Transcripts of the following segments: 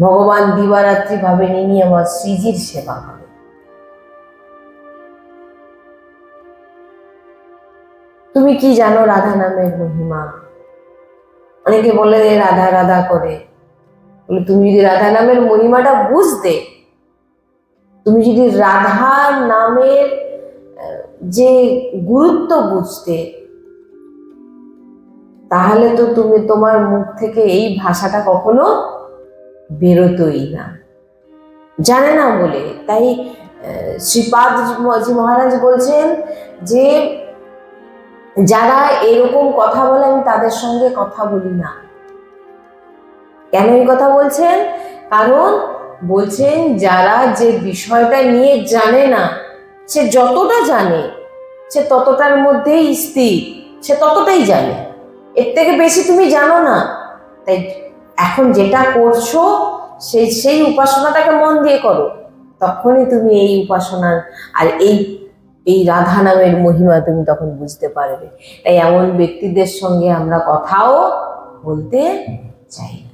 ভগবান দিবারাত্রি ভাবে নিনি, আমার শ্রীজির সেবা করে তুমি কি জানো রাধা নামের মহিমা? অনেকে বলে রাধা রাধা করে। বলে, তুমি যদি রাধা নামের মহিমাটা বুঝতে, তুমি যদি রাধা নামের যে গুরুত্ব বুঝতে, তাহলে তো তুমি তোমার মুখ থেকে এই ভাষাটা কখনো বেরোতোই না। জানে না বলে, তাই শ্রীপাদ মহারাজ বলছেন যে, যারা এরকম কথা বলে আমি তাদের সঙ্গে কথা বলি না। কেন এই কথা বলছেন? কারণ বলছেন যারা যে বিষয়টা নিয়ে জানে না, সে যতটা জানে, সে ততটার মধ্যেই স্থির, সে ততটাই জানে। এর থেকে বেশি তুমি জানো না। তাই এখন যেটা করছ, সেই সেই উপাসনাটাকে মন দিয়ে করো। তখনই তুমি এই উপাসনার, আর এই এই রাধা নামের মহিমা তুমি তখন বুঝতে পারবে। তাই এমন ব্যক্তিদের সঙ্গে আমরা কথাও বলতে চাই না।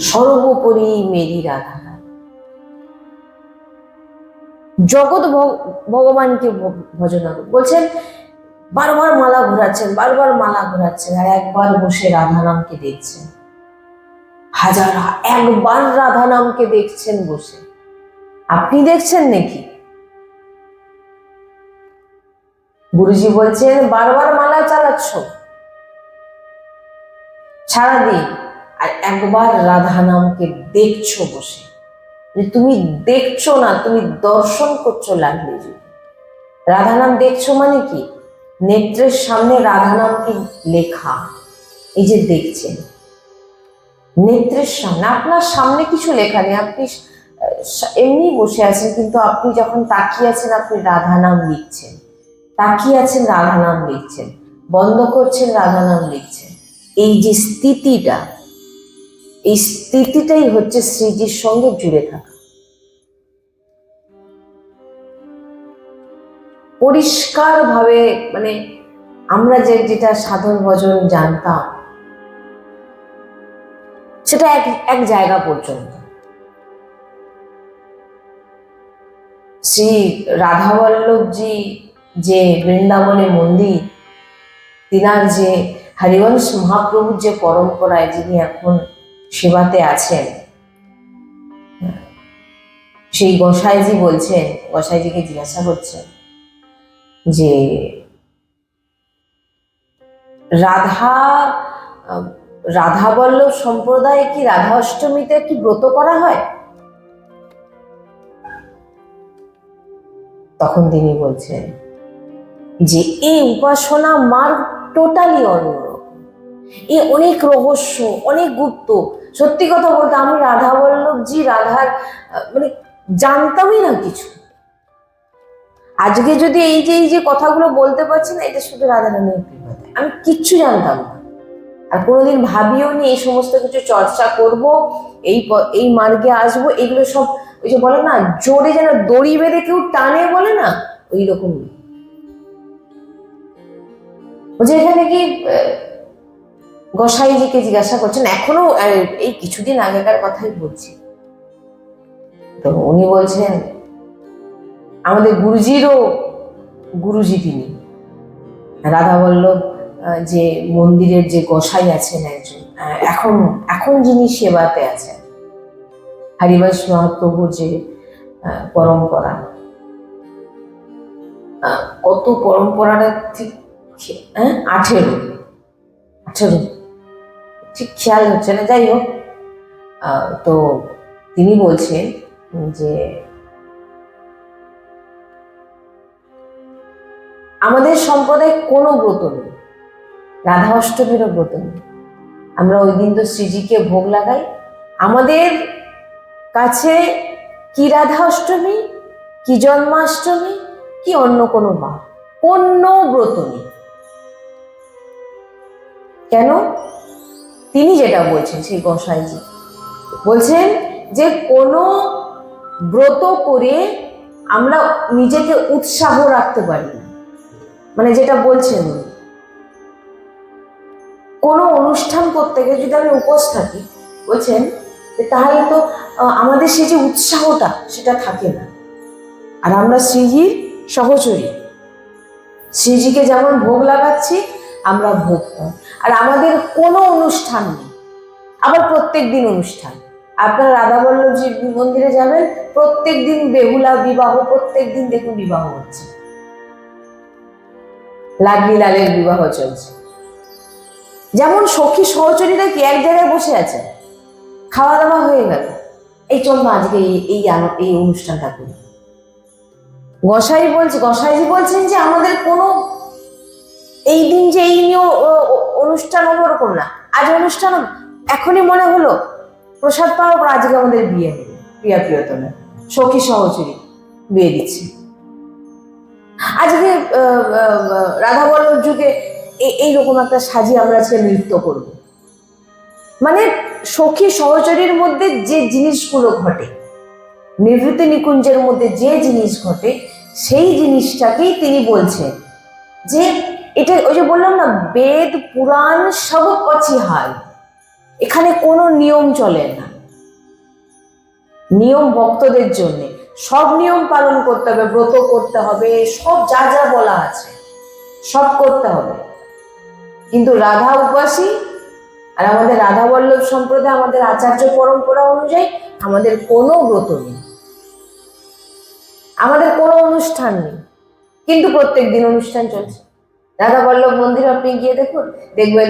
সর্বোপরি মেরি রাধা। জগৎ ভগবানকে ভজনা বলছেন বারবার মালা ঘোরাচ্ছেন, বারবার মালা ঘোরাচ্ছেন আর একবার বসে রাধা নামকে দেখছেন। হাজার, একবার রাধা নামকে দেখছেন বসে। আপনি দেখছেন নাকি? গুরুজি বলছেন, বারবার মালা চালাচ্ছ। সারাদিন আর একবার রাধা নামকে দেখছ বসে। তুমি দেখছ না, তুমি দর্শন করছ লাগলে। রাধা নাম দেখছ মানে কি? নেত্রের সামনে রাধা নামকে লেখা। এই যে দেখছেন। নেত্রের সামনে, আপনার সামনে কিছু লেখা নেই। আপনি এমনি বসে আছেন, কিন্তু আপনি যখন তাকিয়ে আছেন, আপনি রাধা নাম লিখছেন। তাকিয়ে আছেন রাধা নাম লিখছেন। বন্ধ করছেন রাধা নাম লিখছেন। এই যে স্থিতিটা, এই স্থিতিটাই হচ্ছে শ্রীজির সঙ্গে জুড়ে থাকা। পরিষ্কার ভাবে মানে আমরা যে যেটা সাধন ভজন জানতাম, সেটা এক এক জায়গা পর্যন্ত। শ্রী রাধাবল্লভজি যে বৃন্দাবনে মন্দির, তিনার যে হরিবংশ মহাপ্রভুর যে পরম্পরায় যিনি এখন সেবাতে আছেন, সেই গোসাইজি বলছেন, গোসাইজিকে জিজ্ঞাসা করছেন যে রাধা আহ, রাধাবল্লভ সম্প্রদায়ে কি রাধা অষ্টমীতে কি ব্রত করা হয়? তখন তিনি বলছেন যে এই উপাসনা মার্গ টোটালি অন্য এ অনেক রহস্য অনেক গুপ্ত। সত্যি কথা বলতে আমি রাধা বল্লভজি রাধার মানে জানতামই না কিছু। আজকে যদি এই যে এই যে কথাগুলো বলতে পারছি না, এটা শুধু রাধা নামের কৃপাতে। আমি কিচ্ছু জানতাম না। আর কোনোদিন ভাবিও নি এই সমস্ত কিছু চর্চা করব, এই এই মার্গে আসব, এগুলো সব ওই যে বলে না, জোরে যেন দড়ি বেঁধে কেউ টানে বলে না, ওই রকম যে এখানে কি গোসাইজিকে জিজ্ঞাসা করছেন, এখনও এই কিছুদিন আগেকার কথাই বলছি। তো উনি বলছেন আমাদের গুরুজিরও গুরুজি তিনি। রাধা বল্লভ যে মন্দিরের যে গোসাই আছেন একজন এখন এখন যিনি সেবাতে আছেন, হরিবংশ মহাপ্রভুর যে পরম্পরা কত পরম্পরাটা ঠিক হ্যাঁ আঠেরো আঠেরো, ঠিক খেয়াল হচ্ছে না, যাই হোক তো তিনি বলছেন যে আমাদের সম্প্রদায় কোনো ব্রত নেই। রাধা অষ্টমীরও ব্রত নেই। আমরা ওই দিন তো শ্রীজিকে ভোগ লাগাই। আমাদের কাছে কি রাধা অষ্টমী, কি জন্মাষ্টমী, কি অন্য কোনো বা কোনো ব্রত নেই। কেন? তিনি যেটা বলছেন, সেই গোসাইজি। বলছেন যে কোনো ব্রত করে আমরা নিজেকে উৎসাহ রাখতে পারি। মানে যেটা বলছেন উনি। কোনো অনুষ্ঠান করতে গিয়ে যদি আমি উপোস থাকি, বলছেন তাহলে তো আমাদের সেই যে উৎসাহটা সেটা থাকে না আর আমরা শ্রীজির সহচরী শ্রীজিকে যেমন ভোগ লাগাচ্ছি, আমরা ভোগ পাই। আর আমাদের কোনো অনুষ্ঠান নেই আবার প্রত্যেক দিন অনুষ্ঠান আপনারা রাধাবল্লভজি মন্দিরে যাবেন, প্রত্যেক দিন বেহুলা বিবাহ, প্রত্যেক দিন দেখুন বিবাহ হচ্ছে লাডলি লালের বিবাহ চলছে। যেমন সখী সহচরীরা কি এক জায়গায় বসে আছে। খাওয়া দাওয়া হয়ে গেল। এই চল না আজকে এই এই অনুষ্ঠানটা করি। গোসাই বলছে, গোসাইজি বলছেন যে আমাদের কোনো এই দিন যে এই নিয়ে অনুষ্ঠান হবে ওরকম না। আজ অনুষ্ঠান এখনই মনে হলো, প্রসাদ পাওয়ার পর আজকে আমাদের বিয়ে হবে। প্রিয়া প্রিয়তমে, সখী সহচরী বিয়ে দিচ্ছি। আজকে রাধা বল্লভ যুগে এইরকম একটা সাজিয়ে আমরা আজকে নৃত্য করব। মানে সখী সহচরীর মধ্যে যে জিনিসগুলো ঘটে, নিভৃতি নিকুঞ্জের মধ্যে যে জিনিস ঘটে, সেই জিনিসটাকেই তিনি বলছেন যে এটা, ওই যে বললাম না, বেদ, পুরাণ সব কচি হাল। এখানে কোনো নিয়ম চলে না। নিয়ম ভক্তদের জন্য। সব নিয়ম পালন করতে হবে, ব্রত করতে হবে, সব যা যা বলা আছে, সব করতে হবে। কিন্তু রাধা উপাসী আর আমাদের রাধা বল্লভ সম্প্রদায়, আমাদের আচার্য পরম্পরা অনুযায়ী আমাদের কোনো ব্রত নেই। আমাদের কোনো অনুষ্ঠান নেই। কিন্তু প্রত্যেক দিন অনুষ্ঠান চলছে। রাধা বল্লভ মন্দির আপনি গিয়ে দেখুন, দেখবেন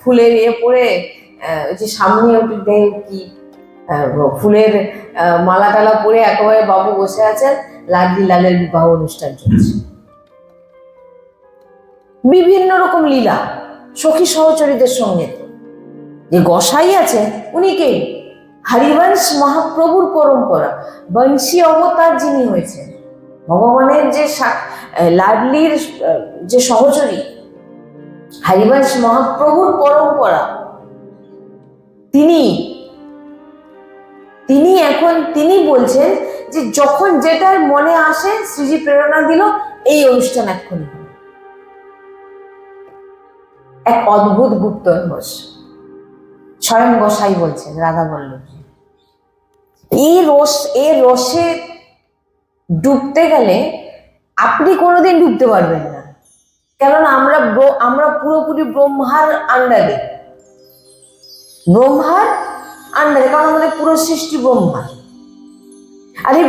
ফুলের ইয়ে পরে যে সামনে ওটি দেয় কি ফুলের মালা টালা পরে একেবারে বাবু বসে আছেন লাডলি লালের বিবাহ অনুষ্ঠান চলছে। বিভিন্ন রকম লীলা, সখী সহচরীদের সঙ্গে। যে গসাই আছে, উনি কে? হরিবংশ মহাপ্রভুর পরম্পরা। বংশী অবতার যিনি হয়েছেন, ভগবানের যে লাডলির যে সহচরী, হরিবংশ মহাপ্রভুর পরম্পরা, তিনি তিনি এখন, তিনি বলছেন যে যখন যেটার মনে আসে, শ্রীজি প্রেরণা দিল, এই অনুষ্ঠান হবে। এক অদ্ভুত গুপ্ত স্বয়ং গোসাই বলছেন, রাধা বল্লভী এই রস এই রসে ডুবতে গেলে আপনি কোনোদিন ডুবতে পারবেন না। কেননা আমরা আমরা পুরোপুরি ব্রহ্মার আন্ডারে ব্রহ্মার আন্ডারে কারণ আমাদের পুরো সৃষ্টি ব্রহ্মার আরে,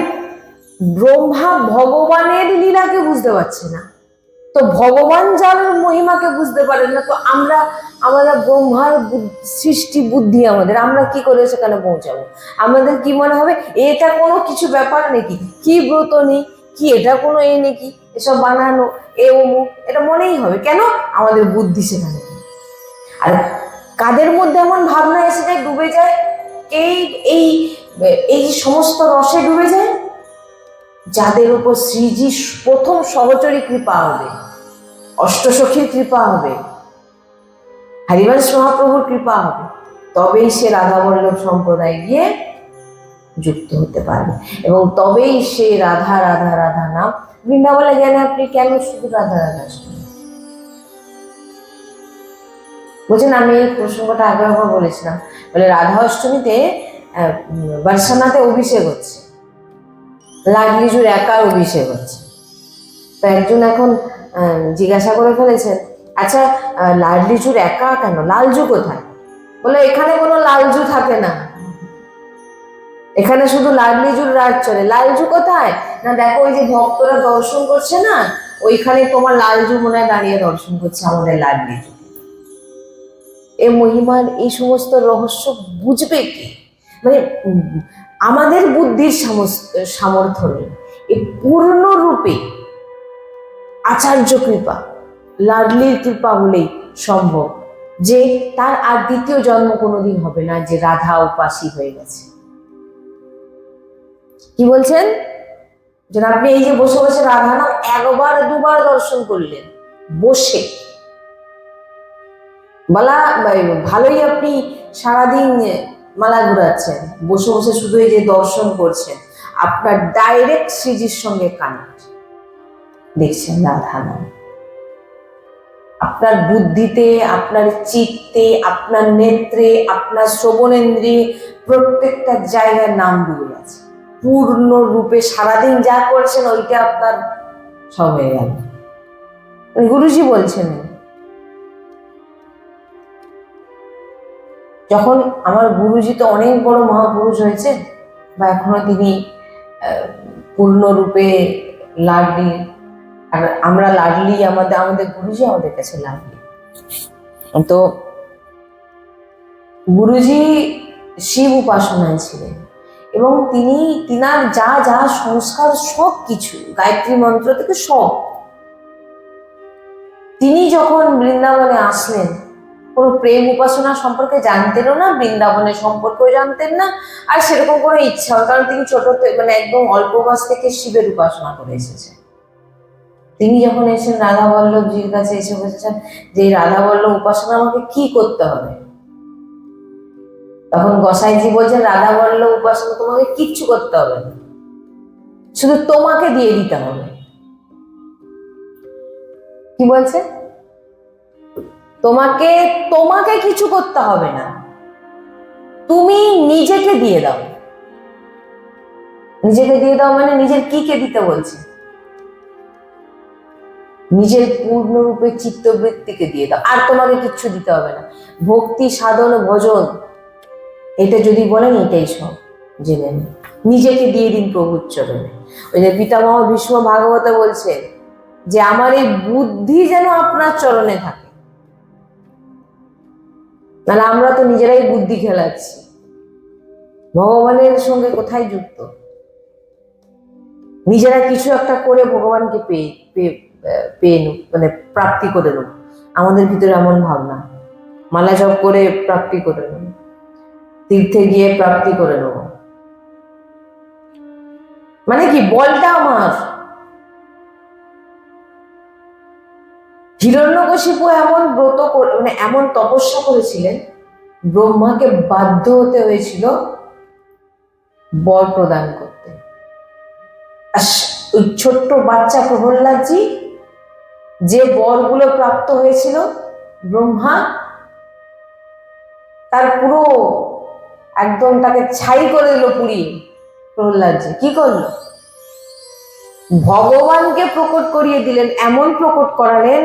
ব্রহ্মা ভগবানের লীলাকে বুঝতে পারছে না। তো ভগবান যার মহিমাকে বুঝতে পারেন না, তো আমরা আমরা ব্রহ্মার সৃষ্টি বুদ্ধি আমাদের, আমরা কি করে সেখানে পৌঁছাবো? আমাদের কি মনে হবে, এটা কোনো কিছু ব্যাপার নাকি? কি ব্রত নেই? কি এটা কোনো এ নাকি? এসব বানানো, এ অমুক, এটা মনেই হবে। কেন? আমাদের বুদ্ধি সেখানে আর কাদের মধ্যে এমন ভাবনা এসে যায়, ডুবে যায়? এই এই এই সমস্ত রসে ডুবে যায়, যাদের উপর শ্রীজি প্রথম সহচরী কৃপা হবে, অষ্টসখীর কৃপা হবে, হরিবংশ মহাপ্রভুর কৃপা হবে, তবেই সে রাধা বল্লভ সম্প্রদায় গিয়ে যুক্ত হতে পারবে। এবং তবেই সে রাধা রাধা রাধা নাম। বৃন্দাবনে জ্ঞানে আপনি কেন শুধু রাধা রাধা শুনবেন বলছেন আমি এই প্রসঙ্গটা আগে একবার বলেছিলাম। বলে রাধা অষ্টমীতে আহ, বর্ষানাতে অভিষেক হচ্ছে। লাডলিজুর একার অভিষেক হচ্ছে। তো একজন এখন জিজ্ঞাসা করে ফেলেছেন আচ্ছা লাডলিজুর একা কেন? লালজু কোথায়? বলে এখানে কোনো লালজু থাকে না। এখানে শুধু লাডলিজুর রাজ চলে। লালজু কোথায়? না দেখো ওই যে ভক্তরা দর্শন করছে না ওইখানে তোমার লালজু মনে হয় দাঁড়িয়ে দর্শন করছে আমাদের লাডলিজু এ মহিমার এই সমস্ত রহস্য বুঝবে কি? মানে আমাদের বুদ্ধির সামর্থ্য নেই। এই পূর্ণরূপে আচার্য কৃপা, লাডলির কৃপা হলেই সম্ভব যে তার আর দ্বিতীয় জন্ম কোনোদিন হবে না, যে রাধা উপাসী হয়ে গেছে। কি বলছেন? যেন আপনি এই যে বসে বসে রাধা নাম একবার দুবার দর্শন করলেন, বসে বলা ভালোই আপনি সারাদিন মালা ঘুরাচ্ছেন, বসে বসে শুধু এই যে দর্শন করছেন, আপনার ডাইরেক্ট শ্রীজির সঙ্গে কানেক্ট দেখছেন রাধা নাম আপনার বুদ্ধিতে, আপনার চিত্তে, আপনার নেত্রে, আপনার শ্রবণেন্দ্রিয়ে প্রত্যেকটা জায়গায় নাম ডুবে আছে পূর্ণ রূপে সারাদিন যা করছেন, ওইটা আপনার সব হয়ে গেল। গুরুজি বলছেন যখন আমার গুরুজি তো অনেক বড় মহাপুরুষ হয়েছে, বা এখনও তিনি পূর্ণরূপে লাডলি, আর আমরা লাডলি আমাদের আমাদের গুরুজি আমাদের কাছে লাডলি। তো গুরুজি শিব উপাসনায় ছিলেন, এবং তিনি তিনার যা যা সংস্কার সব কিছু, গায়ত্রী মন্ত্র থেকে সব, তিনি যখন বৃন্দাবনে আসলেন কোনো প্রেম উপাসনা সম্পর্কে জানতেনও না, বৃন্দাবনের সম্পর্কেও জানতেন না, আর সেরকম কোনো ইচ্ছাও কারণ তিনি ছোট মানে একদম অল্প বয়স থেকে শিবের উপাসনা করে এসেছেন। তিনি যখন এসেছেন রাধা বল্লভজির কাছে এসে বসেছেন যে রাধা বল্লভ উপাসনা আমাকে কি করতে হবে? তখন গোসাইজি বলছেন, রাধা বল্লভ উপাসনা তোমাকে কিচ্ছু করতে হবে না। শুধু তোমাকে দিয়ে দিতে হবে। কি বলছে? তোমাকে তোমাকে কিছু করতে হবে না। তুমি নিজেকে দিয়ে দাও। নিজেকে দিয়ে দাও মানে নিজের কি কে দিতে বলছে। নিজের পূর্ণরূপে চিত্তবৃত্তিকে দিয়ে দাও। আর তোমাকে কিচ্ছু দিতে হবে না। ভক্তি, সাধন, ভজন, এটা যদি বলেন, এটাই সব জেনে নিন। নিজেকে দিয়ে দিন প্রভুর চরণে। ওই যে পিতামহ ভীষ্ম ভাগবতে বলছে যে, আমার এই বুদ্ধি যেন আপনার চরণে থাকে। তাহলে আমরা তো নিজেরাই বুদ্ধি খেলাচ্ছি। ভগবানের সঙ্গে কোথায় যুক্ত? নিজেরা কিছু একটা করে ভগবানকে পেয়ে পেয়ে মানে প্রাপ্তি করে নেব আমাদের ভিতরে এমন ভাবনা। মালা জপ করে প্রাপ্তি করে নেব তীর্থে গিয়ে প্রাপ্তি করে নেব মানে কি, বলটা আমার। হিরণ্যকশিপু এমন ব্রত মানে এমন তপস্যা করেছিলেন, ব্রহ্মাকে বাধ্য হতে হয়েছিল বর প্রদান করতে। ওই ছোট্ট বাচ্চা প্রহ্লাদজি, যে বরগুলো প্রাপ্ত হয়েছিল, ব্রহ্মা তার পুরো একদম তাকে ছাই করে দিল পুড়িয়ে প্রহ্লাদজি। কি করল? ভগবানকে প্রকট করিয়ে দিলেন, এমন প্রকট করালেন,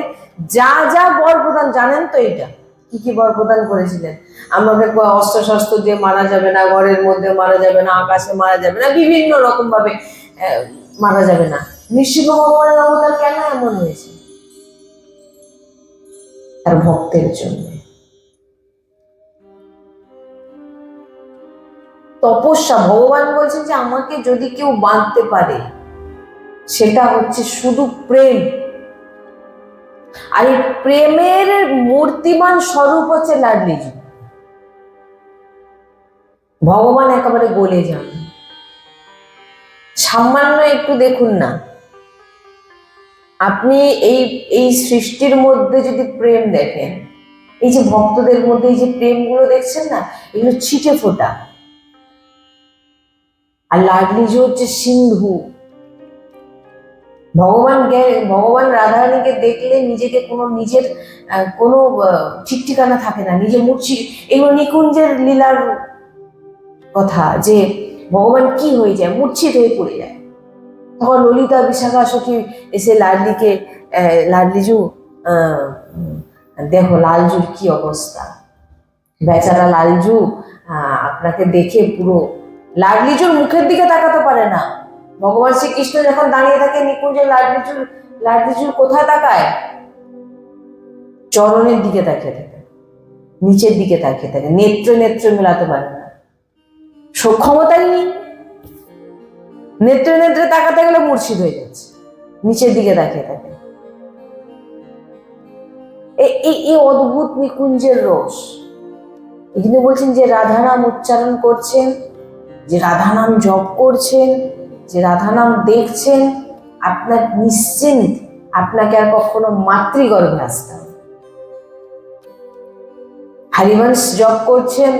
যা যা বর প্রদান জানেন তো এটা? কি কি বর প্রদান করেছিলেন? আমাকে অস্ত্র শস্ত্র দিয়ে মারা যাবে না, ঘরের মধ্যে মারা যাবে না, আকাশে মারা যাবে না, বিভিন্ন রকম ভাবে মারা যাবে না। নৃসিংহ ভগবানের অবতার কেন এমন হয়েছে? তার ভক্তের জন্য। তপস্যা, ভগবান বলছেন যে আমাকে যদি কেউ বাঁধতে পারে সেটা হচ্ছে শুধু প্রেম। আর এই প্রেমের মূর্তিমান স্বরূপ হচ্ছে লাডলিজি ভগবান একেবারে গলে যান। সামান্য একটু দেখুন না। আপনি এই এই সৃষ্টির মধ্যে যদি প্রেম দেখেন, এই যে ভক্তদের মধ্যে এই যে প্রেমগুলো দেখছেন না, এগুলো ছিটে ফোটা। আর লাডলিজি হচ্ছে সিন্ধু। ভগবান ভগবান রাধারানীকে দেখলে নিজেকে কোনো নিজের কোনো ঠিক ঠিকানা থাকে না, নিজে মূর্ছি এগুলো নিকুঞ্জের লীলার কথা যে ভগবান কি হয়ে যায়, মূর্ছিত হয়ে পড়ে যায়। তখন ললিতা বিশাখা সখী এসে লাডলিকে লাডলিজু দেখো লালজুর কি অবস্থা। বেচারা লালজু আপনাকে দেখে পুরো, লাডলিজুর মুখের দিকে তাকাতে পারে না। ভগবান শ্রীকৃষ্ণ যখন দাঁড়িয়ে থাকে নিকুঞ্জে লাডলিচুর লাডলিচুর কোথায় তাকায়? চরণের দিকে তাকিয়ে থাকে, নিচের দিকে তাকিয়ে থাকে, নেত্রে নেত্রে মেলাতে পারে না। সব ক্ষমতাই নেই। নেত্রে নেত্রে তাকাতে গেলে মূর্ছিত হয়ে যাচ্ছে, নিচের দিকে তাকিয়ে থাকে। এই অদ্ভুত নিকুঞ্জের রস। এখানে বলছেন যে রাধানাম উচ্চারণ করছেন, যে রাধানাম জপ করছেন যে রাধানাম দেখছেন, আপনার নিশ্চিন্ত আপনাকে আর কখনো মাতৃগর্ভে আসতে হবে হরিবংশ জপ করছেন,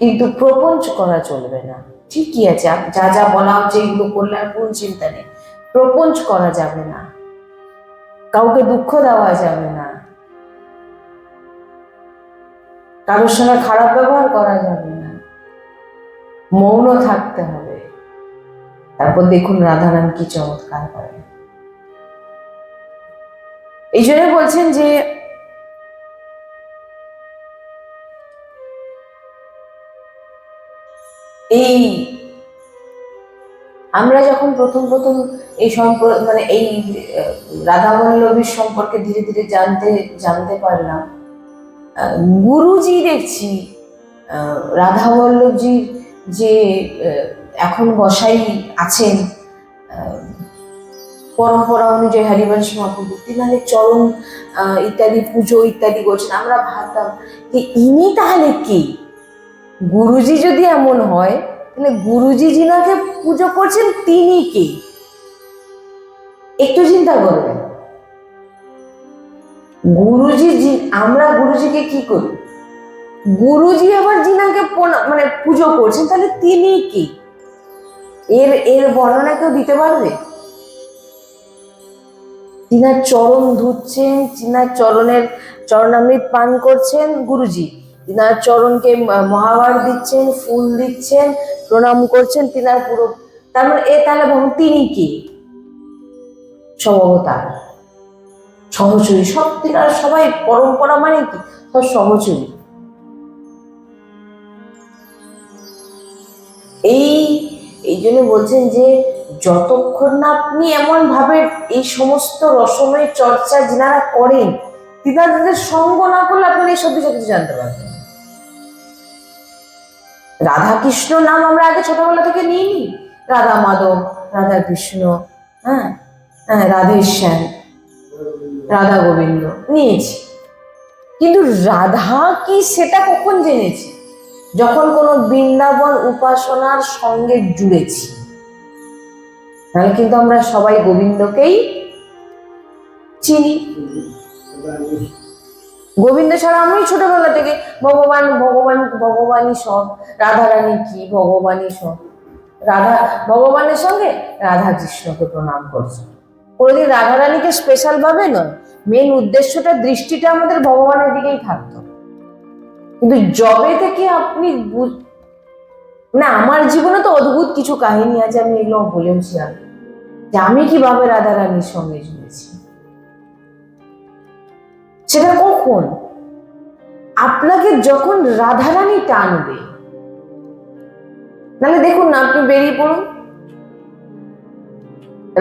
কিন্তু প্রপঞ্চ করা চলবে না। ঠিকই আছে যা যা বলা হচ্ছে এগুলো করলে আর কোন চিন্তা নেই। প্রপঞ্চ করা যাবে না। কাউকে দুঃখ দেওয়া যাবে না। কারোর সঙ্গে খারাপ ব্যবহার করা যাবে না। মৌন থাকতে হবে। তারপর দেখুন রাধারাম কি চমৎকার করে। এই জন্য বলছেন যে এই আমরা যখন প্রথম প্রথম এই সম্পর্ক মানে এই রাধা বল্লভীর সম্পর্কে ধীরে ধীরে জানতে জানতে পারলাম গুরুজি দেখছি রাধা বল্লভজির যে এখন বসাই আছেন পরম্পরা অনুযায়ী হরিবংশ মহাপ্রভু তিনাদের চরণ আহ, ইত্যাদি পুজো ইত্যাদি করছেন আমরা ভাবতাম যে ইনি তাহলে কি? গুরুজি যদি এমন হয় তাহলে গুরুজি যিনাকে পুজো করছেন তিনি কে? একটু চিন্তা করবেন। গুরুজি আমরা গুরুজিকে কি করি? গুরুজি আবার প্রণা- মানে পুজো করছেন, তাহলে তিনি কি? এর এর বর্ণনা কেউ দিতে পারবে? তিনার চরণ ধুচ্ছেন তিনার চরণের চরণামৃত পান করছেন গুরুজি। তিনার চরণকে মহাবার দিচ্ছেন, ফুল দিচ্ছেন, প্রণাম করছেন তিনার পুরো। তার মানে এ, তাহলে ভাবুন তিনি কি? সমাবতার সহচরী। সব তিনার সবাই পরম্পরা মানে কি? সব সহচরী এই এই জন্য বলছেন যে যতক্ষণ না আপনি এমন ভাবে এই সমস্ত রসময় চর্চা যিনারা করেন তিনাদের সঙ্গ না করলে আপনি এই সব বিষয়ে কিছু জানতে পারবেন না। রাধা কৃষ্ণ নাম আমরা আগে ছোটবেলা থেকে নিইনি। রাধা মাধব, রাধা কৃষ্ণ হ্যাঁ হ্যাঁ রাধেশ্যাম রাধা গোবিন্দ, নিয়েছি। কিন্তু রাধা কি সেটা কখন জেনেছি? যখন কোনো বৃন্দাবন উপাসনার সঙ্গে জুড়েছি। তাহলে কিন্তু আমরা সবাই গোবিন্দকেই চিনি। গোবিন্দ ছাড়া আমি ছোটবেলা থেকে ভগবান ভগবান, ভগবানই সব, রাধারানী কি, ভগবানই সব। রাধা, ভগবানের সঙ্গে রাধা কৃষ্ণকে প্রণাম করছে। কোনোদিন স্পেশাল ভাবে নয় মেন উদ্দেশ্যটা, দৃষ্টিটা আমাদের ভগবানের দিকেই থাকতো। কিন্তু জবে থেকে আপনি না, আমার জীবনে তো অদ্ভুত কিছু কাহিনী আছে, আমি এগুলো বলেওছি আগে যে আমি কীভাবে রাধারানীর সঙ্গে জুড়েছি? সেটা কখন? আপনাকে যখন রাধারানী টানবে নাহলে দেখুন না, আপনি বেরিয়ে পড়ুন।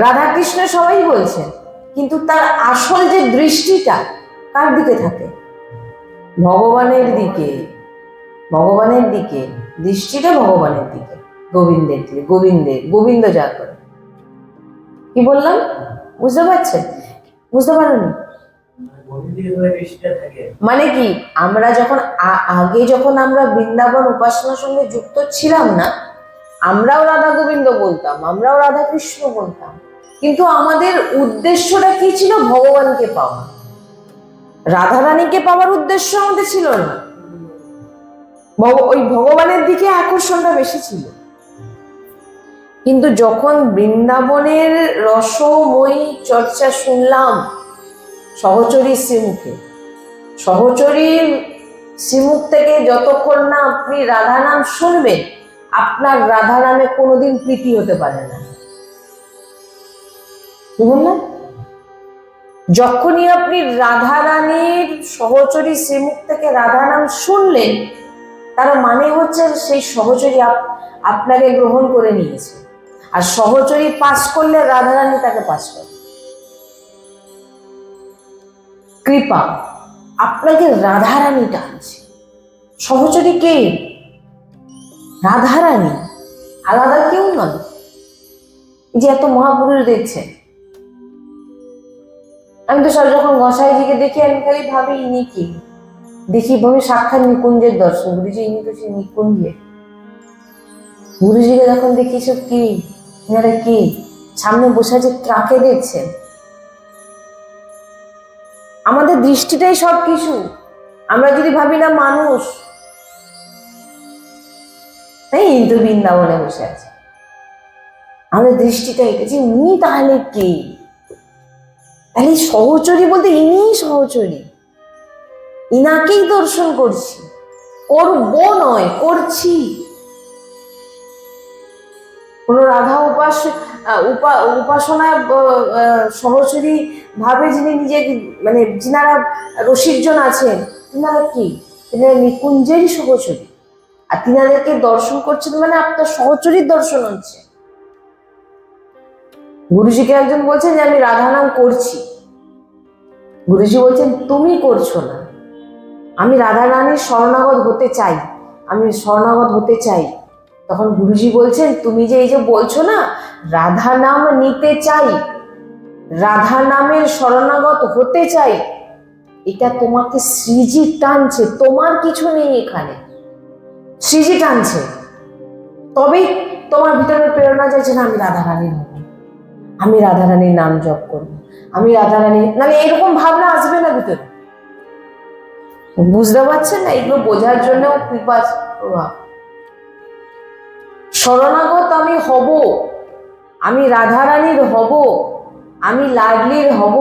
রাধাকৃষ্ণ সবাই বলছেন, কিন্তু তার আসল যে দৃষ্টিটা, কার দিকে থাকে? ভগবানের দিকে ভগবানের দিকে, দৃষ্টিটা ভগবানের দিকে, গোবিন্দের দিকে, গোবিন্দের, গোবিন্দ যা করে কি বললাম? বুঝতে পারছেন? বুঝতে থাকে মানে কি, আমরা যখন আগে যখন আমরা বৃন্দাবন উপাসনার সঙ্গে যুক্ত ছিলাম না, আমরাও রাধা গোবিন্দ বলতাম, আমরাও রাধা কৃষ্ণ বলতাম। কিন্তু আমাদের উদ্দেশ্যটা কি ছিল? ভগবানকে পাওয়া। রাধারানীকে পাওয়ার উদ্দেশ্য আমাদের ছিল না। ওই ভগবানের দিকে আকর্ষণটা বেশি ছিল। কিন্তু যখন বৃন্দাবনের রসময়ী চর্চা শুনলাম, সহচরী শ্রীমুখে সহচরীর শ্রীমুখ থেকে যতক্ষণ না আপনি রাধা নাম শুনবেন, আপনার রাধা নামে কোনোদিন প্রীতি হতে পারে না। বললাম যখনই আপনি রাধা রানীর সহচরী শ্রীমুখ থেকে রাধা নাম শুনলেন, তার মানে হচ্ছে সেই সহচরী আপ- আপনাকে গ্রহণ করে নিয়েছে। আর সহচরী পাস করলে রাধা রানী তাকে পাস করে। কৃপা, আপনাকে রাধারানী টানছে। সহচরী কে? রাধা রাধারানী আলাদা কেউ নয়। যে এত মহাপুরুষ দেখছেন আমি তো সব যখন গোসাইজিকে দেখি, আমি খালি ভাবি ইনি কি? দেখি ভাবি সাক্ষাৎ নিকুঞ্জের দর্শন। গুরুজি ইনি তো সেই নিকুঞ্জের গুরুজিকে যখন দেখি সব কি? এনারা কি? সামনে বসে আছে ট্রাকে দেখছেন। আমাদের দৃষ্টিটাই সব কিছু আমরা যদি ভাবি না মানুষ, তাই ইন্দু বৃন্দাবনে বসে আছে। আমাদের দৃষ্টিটা এটা। যে উনি তাহলে কে? তাহলে সহচরী বলতে ইনিই সহচরী। ইনাকেই দর্শন করছি। করব নয় করছি। কোন রাধা উপাস আহ, উপা- উপাসনায় আহ, আহ, সহচরী ভাবে যিনি নিজে মানে যিনারা রসিকজন আছেন তিনারা কি? তিনারা নিকুঞ্জেরই সহচরী। আর তিনাদেরকে দর্শন করছেন মানে আপনার সহচরীর দর্শন হচ্ছে। গুরুজিকে একজন বলছেন যে আমি রাধা নাম করছি। গুরুজি বলছেন, তুমি করছ না। আমি রাধা রানীর শরণাগত হতে চাই। আমি শরণাগত হতে চাই। তখন গুরুজি বলছেন, তুমি যে এই যে বলছো না, রাধা নাম নিতে চাই। রাধা নামের শরণাগত হতে চাই। এটা তোমাকে শ্রীজি টানছে। তোমার কিছু নেই এখানে। শ্রীজি টানছে। তবেই তোমার ভিতরে প্রেরণা যাচ্ছে না, আমি রাধা রানীর আমি রাধা রানীর নাম জপ করব। আমি রাধা রানী মানে এরকম ভাবনা আসবে না ভিতরে। বুঝতে পারছেন না? এগুলো বোঝার জন্য কৃপা প্রভাব। শরণাগত আমি হব। আমি রাধারানীর হব। আমি লাডলির হব।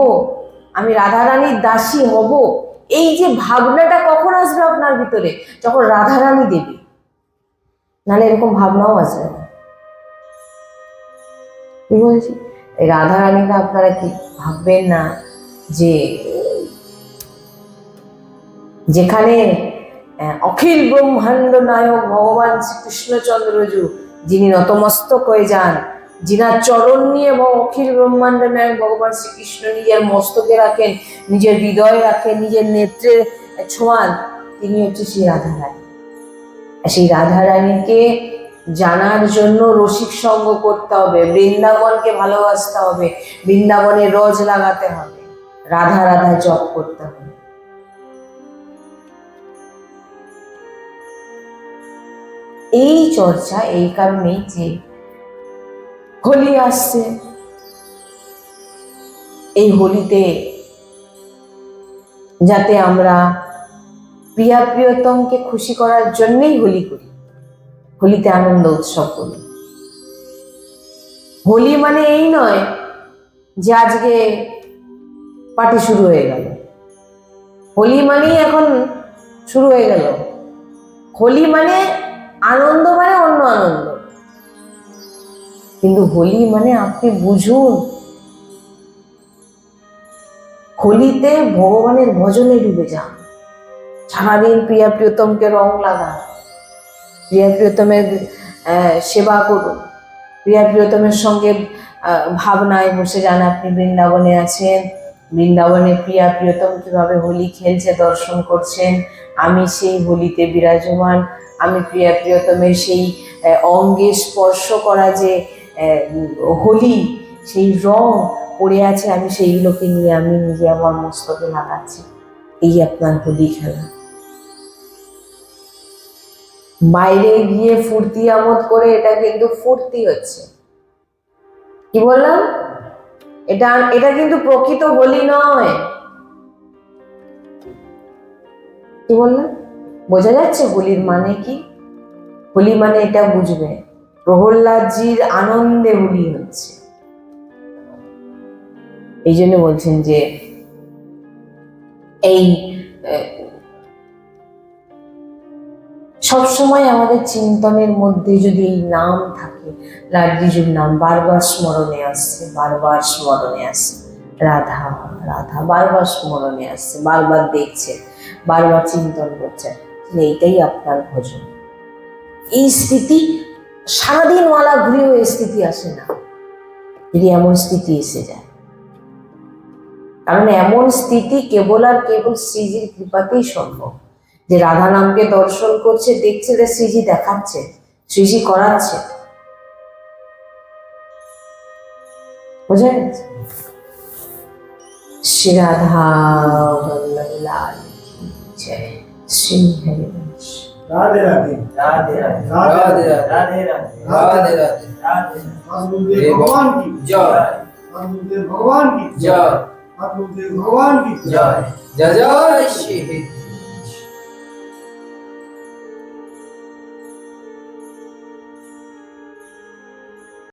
আমি রাধারানীর দাসী হব। এই যে ভাবনাটা কখন আসবে আপনার ভিতরে? যখন রাধারানী দেবে। নাহলে এরকম ভাবনাও আসবে না। কি বলছি? এই রাধারানীকে আপনারা কি ভাববেন না যে, যেখানে অখিল ব্রহ্মাণ্ড নায়ক ভগবান শ্রীকৃষ্ণচন্দ্রজু যিনি নতমস্তক হয়ে যান, যিনার চরণ নিয়ে ভ- অখিল ব্রহ্মাণ্ড নায়ক ভগবান শ্রীকৃষ্ণ নিজের মস্তকে রাখেন, নিজের হৃদয়ে রাখেন, নিজের নেত্রে ছোঁয়ান তিনি হচ্ছে সেই রাধারানী। সেই রাধারানীকে জানার জন্য রসিক সঙ্গ করতে হবে, বৃন্দাবনকে ভালোবাসতে হবে, বৃন্দাবনে রজ লাগাতে হবে, রাধা রাধা জপ করতে হবে। এই চর্চা, এই কারণেই যে হোলি আসছে, এই হোলিতে যাতে আমরা প্রিয়া প্রিয়তমকে খুশি করার জন্যই হোলি করি। হোলিতে আনন্দ উৎসব করি। হোলি মানে এই নয় যে আজকে পার্টি শুরু হয়ে গেল। হোলি মানেই এখন শুরু হয়ে গেল। হোলি মানে আনন্দ মানে অন্য আনন্দ। কিন্তু হোলি মানে আপনি বুঝুন, হোলিতে ভগবানের ভজনে ডুবে যান। সারাদিন প্রিয়া প্রিয়তমকে রং লাগান প্রিয়া প্রিয়তমের সেবা করুন। প্রিয়া প্রিয়তমের সঙ্গে ভাবনায় বসে যান আপনি বৃন্দাবনে আছেন। বৃন্দাবনে প্রিয়া প্রিয়তম কীভাবে হোলি খেলছে, দর্শন করছেন। আমি সেই হোলিতে বিরাজমান। আমি প্রিয়া প্রিয়তমের সেই অঙ্গে স্পর্শ করা যে হোলি, সেই রং পড়ে আছে, আমি সেইগুলোকে নিয়ে আমি নিজে আমার মস্তকে লাগাচ্ছি। এই আপনার হোলি খেলা। বাইরে গিয়ে ফুর্তি আমোদ করে এটা কিন্তু ফুর্তি হচ্ছে। কি বললাম? এটা এটা কিন্তু প্রকৃত হোলি নয়। কি বললাম? বোঝা যাচ্ছে হোলির মানে কি? হোলি মানে এটা বুঝবে, প্রহ্লাদজির আনন্দে হোলি হচ্ছে। এই জন্য বলছেন যে এই সবসময় আমাদের চিন্তনের মধ্যে যদি এই নাম থাকে লাড্ডিজুর নাম বারবার স্মরণে আসছে, বারবার স্মরণে আসছে, রাধা রাধা, বারবার স্মরণে আসছে, বারবার দেখছে, বারবার চিন্তন করছে এইটাই আপনার ভোজন। এই স্থিতি সারাদিন মালা ঘুরেও এই স্থিতি আসে না। যদি এমন স্থিতি এসে যায়। কারণ এমন স্থিতি কেবল আর কেবল শ্রীজির কৃপাতেই সম্ভব। যে রাধা নামকে দর্শন করছে দেখছে যে শ্রীজি দেখাচ্ছে শ্রীজি করাচ্ছে। শ্রী রাধা লাল শ্রী ভগবান ভগবান কি? জয়। ভগবান কি? জয়। জয়। জয় শ্রী